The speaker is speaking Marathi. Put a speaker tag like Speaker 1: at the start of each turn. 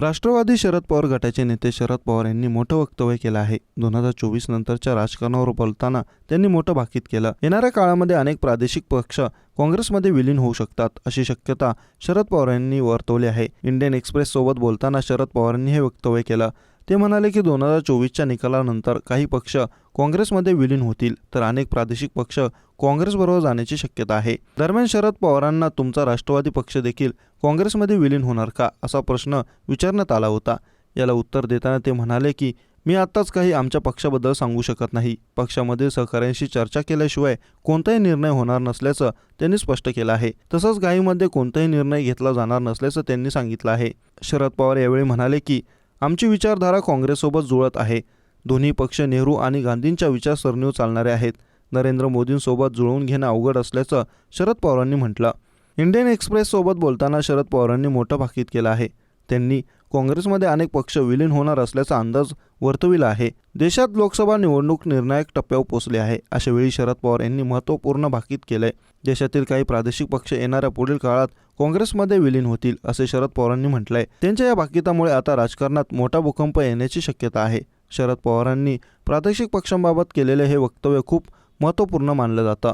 Speaker 1: राष्ट्रवादी शरद पवार गटाचे नेते शरद पवार यांनी मोठं वक्तव्य केलं आहे. दोन हजार चोवीस नंतरच्या राजकारणावर बोलताना त्यांनी मोठं भाकीत केलं. येणाऱ्या काळामध्ये अनेक प्रादेशिक पक्ष काँग्रेसमध्ये विलीन होऊ शकतात अशी शक्यता शरद पवार यांनी वर्तवली आहे. इंडियन एक्सप्रेस सोबत बोलताना शरद पवारांनी हे वक्तव्य केलं. ते म्हणाले की दोन हजार चोवीसच्या निकालानंतर काही पक्ष काँग्रेसमध्ये विलीन होतील तर अनेक प्रादेशिक पक्ष काँग्रेसबरोबर जाण्याची शक्यता आहे. दरम्यान शरद पवारांना तुमचा राष्ट्रवादी पक्ष देखील काँग्रेसमध्ये विलीन होणार का असा प्रश्न विचारण्यात आला होता. याला उत्तर देताना ते म्हणाले की मी आत्ताच काही आमच्या पक्षाबद्दल सांगू शकत नाही. पक्षामधील सहकाऱ्यांशी चर्चा केल्याशिवाय कोणताही निर्णय होणार नसल्याचं त्यांनी स्पष्ट केलं आहे. तसंच गाईमध्ये कोणताही निर्णय घेतला जाणार नसल्याचं त्यांनी सांगितलं आहे. शरद पवार यावेळी म्हणाले की आमची विचारधारा काँग्रेससोबत जुळत आहे. दोन्ही पक्ष नेहरू आणि गांधींच्या विचारसरणीवर चालणारे आहेत. नरेंद्र मोदींसोबत जुळवून घेणं अवघड असल्याचं शरद पवारांनी म्हटलं. इंडियन एक्सप्रेससोबत बोलताना शरद पवारांनी मोठं भाकीत केलं आहे. त्यांनी काँग्रेसमध्ये अनेक पक्ष विलीन होणार असल्याचा अंदाज वर्तविला आहे. देशात लोकसभा निवडणूक निर्णायक टप्प्यावर पोहोचली आहे अशा वेळी शरद पवार यांनी महत्त्वपूर्ण भाकीत केलंय. देशातील काही प्रादेशिक पक्ष येणाऱ्या पुढील काळात काँग्रेसमध्ये विलीन होतील असे शरद पवारांनी म्हटलंय. त्यांच्या या भाकितामुळे आता राजकारणात मोठा भूकंप येण्याची शक्यता आहे. शरद पवारांनी प्रादेशिक पक्षांबाबत केलेले हे वक्तव्य खूप महत्त्वपूर्ण मानलं जातं.